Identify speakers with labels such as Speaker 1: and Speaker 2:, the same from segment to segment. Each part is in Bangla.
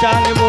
Speaker 1: Charlie.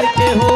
Speaker 2: আর
Speaker 1: কেহ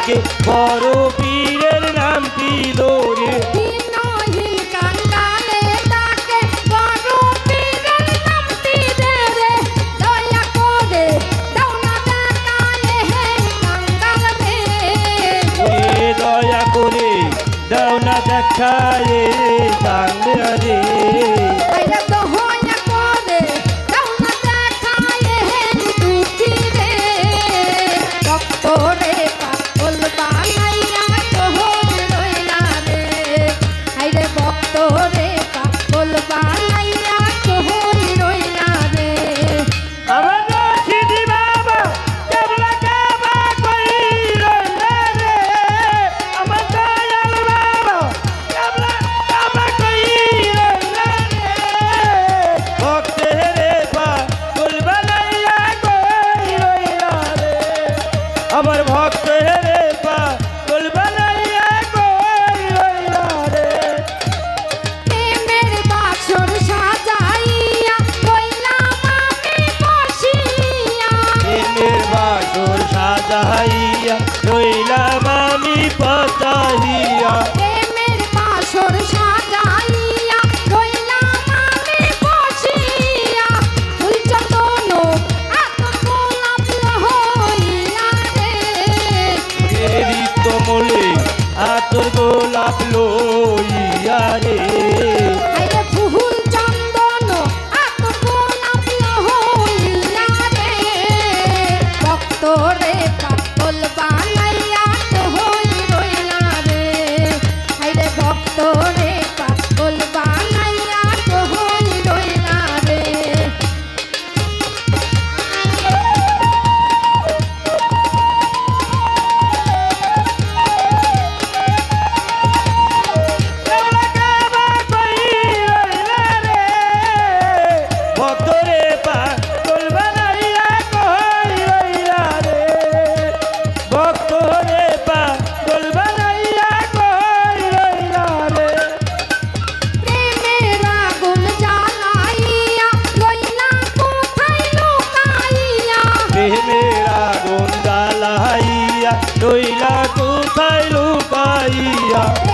Speaker 1: ডাকে বড় পীরের
Speaker 2: নাম দিলো রে।
Speaker 1: দয়া করে দাও না দেখায় বাংলা রইলা কোথায় লুকাইয়া